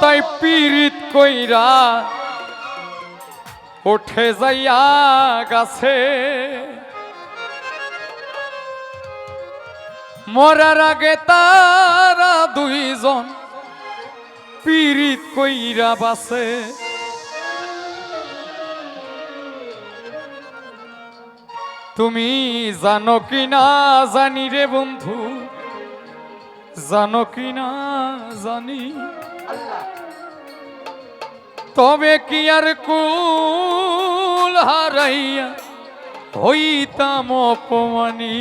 তাই পীড়িত কইরা উঠে যাইয়া গাছে। মরার আগে তারা দুইজন পীড়িত কইরা বাসে। তুমি জানো কি না জানি রে বন্ধু জানো কি না জানি। তবে কি আর কুল হারাইয়া হইতাম অপমানি?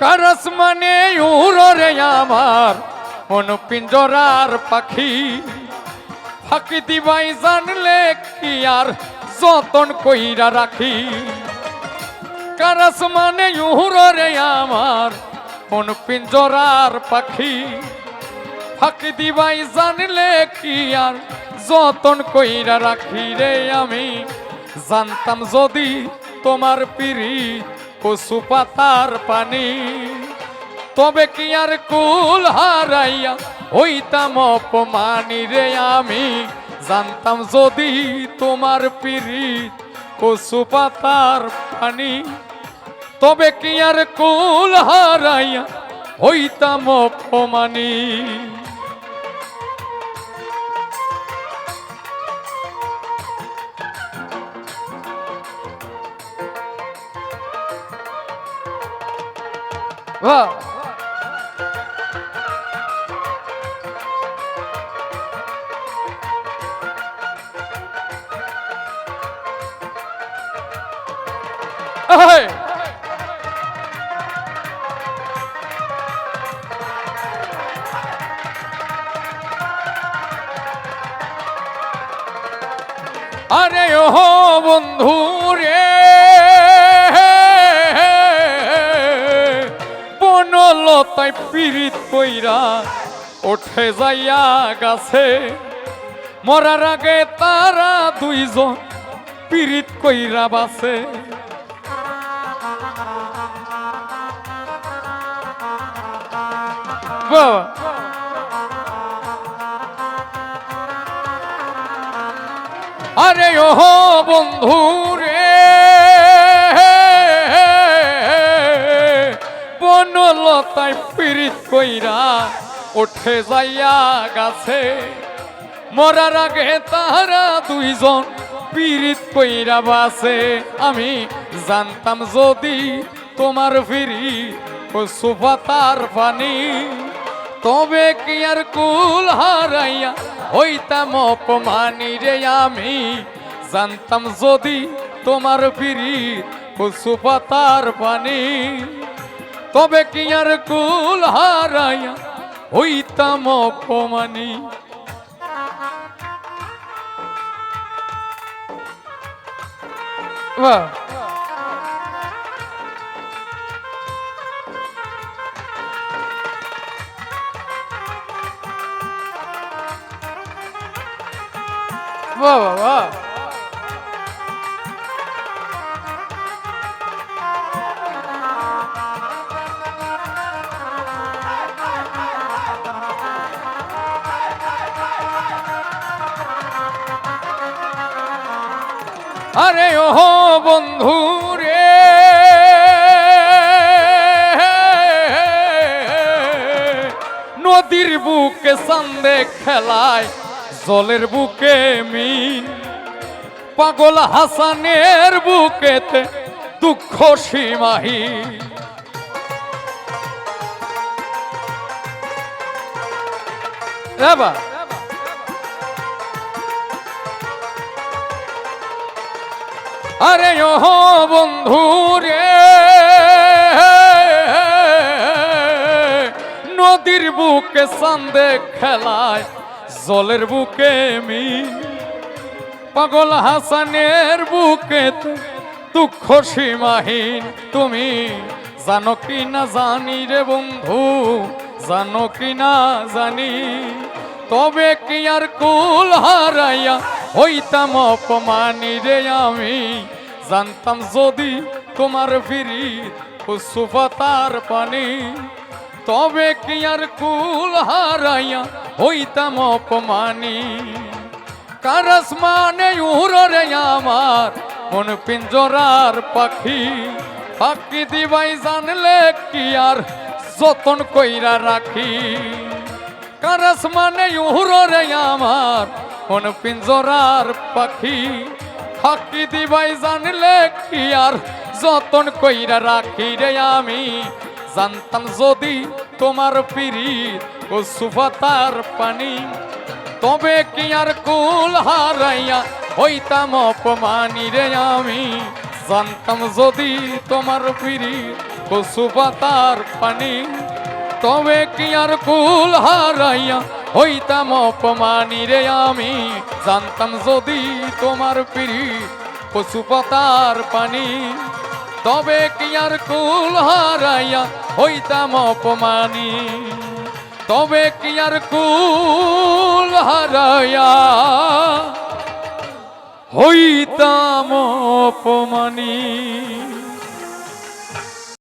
কারস মানে উড়রে আমার অনুপিঞ্জরার পাখি। ফাঁকি দিবাই জানলে কি আর যতন কইরা রাখি? কারস মানে উড়রে আমার। অনুপিঞ্জরার পাখি। ফাঁকি দিবাই জানলে কি আর? যতন কইরা রাখি রে আমি। জানতাম যদি তোমার পিড়ি কচু পাতার পানি। তবে কি আর কুল হারাইয়া হইতাম অপমানি রে আমি। জানতাম যদি তোমার পিড়ি কচু পাতার পানি। তবে কি আর কুল হারাইয়া হইতাম অপমানি বাহ Hey! আরে ও বন্ধু রে। বনলতায় পীড়িত কইরা ওঠে যাইয়া গাছে। মরার আগে তারা দুইজন পীড়িত কইরা বাসে। বাবা। আরে ও বন্ধু রে। বনলতায় পীড়িত কইরা ওঠে যাইয়া গাছে। মরার আগে তারা দুইজন পীড়িত কইরা বাসে। আমি জানতাম যদি তোমার ফিরি পাতার পানি তবে কি আর কুল হারাইয়া হইতাম অপমানি রে আমি? জানতাম যদি তোমার ফিরি কচু পাতার পানি তবে কি আর কুল হারাইয়া হইতাম অপমানি? বাহ। বাহ বাহ আরে ও বন্ধু রে। নদীর বুকে সন্দে খেলায় জলের বুকে মিন পাগল হাসানের বুকেতে দুঃখ সীমাহি আরে ও বন্ধু রে নদীর বুকে সন্দেহ খেলায় জলের বুকে মি, পাগল হাসানের বুকে দুঃখ সীমাহীন তুমি। জানো কি না জানি রে বন্ধু, জানো কি না জানি। তবে কি আর কুল হারাইয়া হইতাম অপমানি রে আমি। জানতাম যদি তোমার ফিরি কুসুফাতার পানি, তবে কি আর কুল হারাইয়া হইতাম অপমানি। কারস মানে উড়রে আমার মন পিঞ্জরার পাখি। পাখি দিবাই জানলে কি আর যতন কইরা রাখি। কারস মানে উড়রে আমার মন পিঞ্জরার পাখি। ফাঁকি দিবাই জানলে কি আর যতন কইরা রাখি রে আমি। জানতাম যদি তোমার পিড়ি ও সুফাতার পানি। তবে কি আর কুল হারাইয়া হইতাম অপমানি রে আমি? জানতাম যদি তোমার পিড়ি ও সুফাতার পানি। তবে কি আর কুল হারাইয়া হইতাম অপমানি রে আমি? জানতাম যদি তোমার পিড়ি পশুপতার পানি। তবে কি আর কুল হারাইয়া হইতাম অপমানি? তবে কি আর কুল হারায়া? হইতাম অপমানি।